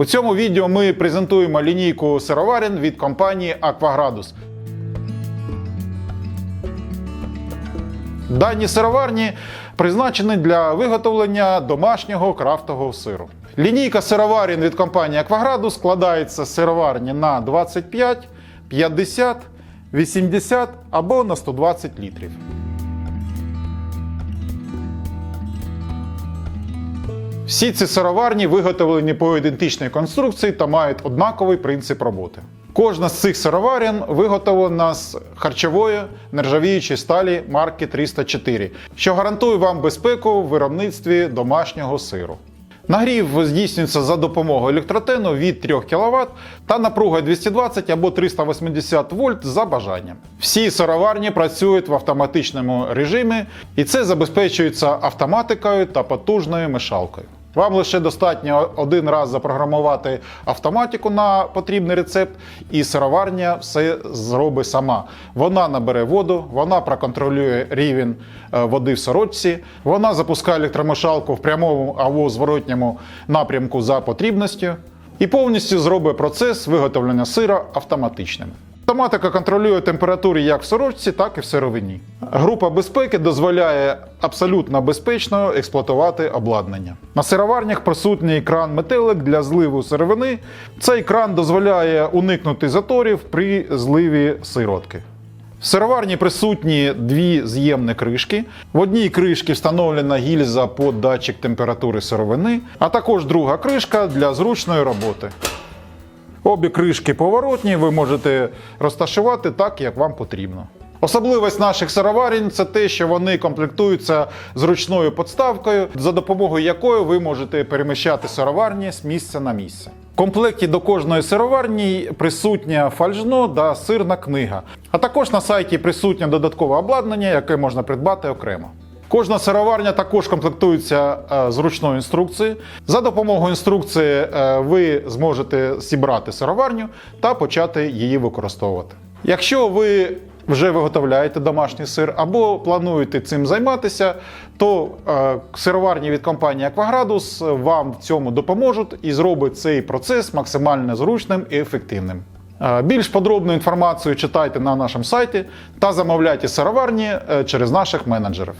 У цьому відео ми презентуємо лінійку сироварен від компанії Aquagradus. Дані сироварні призначені для виготовлення домашнього крафтового сиру. Лінійка сироварень від компанії Aquagradus складається з сироварні на 25, 50, 80 або на 120 літрів. Всі ці сироварні виготовлені по ідентичній конструкції та мають однаковий принцип роботи. Кожна з цих сироварен виготовлена з харчової нержавіючої сталі марки 304, що гарантує вам безпеку в виробництві домашнього сиру. Нагрів здійснюється за допомогою електротену від 3 кВт та напругою 220 або 380 вольт за бажанням. Всі сироварні працюють в автоматичному режимі, і це забезпечується автоматикою та потужною мешалкою. Вам лише достатньо один раз запрограмувати автоматику на потрібний рецепт, і сироварня все зробить сама. Вона набере воду, вона проконтролює рівень е, води в сорочці, вона запускає електромешалку в прямому або зворотньому напрямку за потрібністю і повністю зробить процес виготовлення сира автоматичним. Автоматика контролює температури як в сорочці, так і в сировині. Група безпеки дозволяє абсолютно безпечно експлуатувати обладнання. На сироварнях присутній кран метелик для зливу сировини. Цей кран дозволяє уникнути заторів при зливі сиротки. В сироварні присутні дві з'ємні кришки. В одній кришці встановлена гільза під датчик температури сировини, а також друга кришка для зручної роботи. Обі кришки поворотні, ви можете розташувати так, як вам потрібно. Особливість наших сироварень це те, що вони комплектуються зручною подставкою, за допомогою якої ви можете переміщати сироварні з місця на місце. В комплекті до кожної сироварні присутня фальжно та сирна книга. А також на сайті присутнє додаткове обладнання, яке можна придбати окремо. Кожна сироварня також комплектується е, зручною інструкцією. За допомогою інструкції е, ви зможете зібрати сироварню та почати її використовувати. Якщо ви вже виготовляєте домашній сир або плануєте цим займатися, то е, сироварні від компанії Aquagradus вам в цьому допоможуть і зроблять цей процес максимально зручним і ефективним. Більш подробну інформацію читайте на нашому сайті та замовляйте сироварні через наших менеджерів.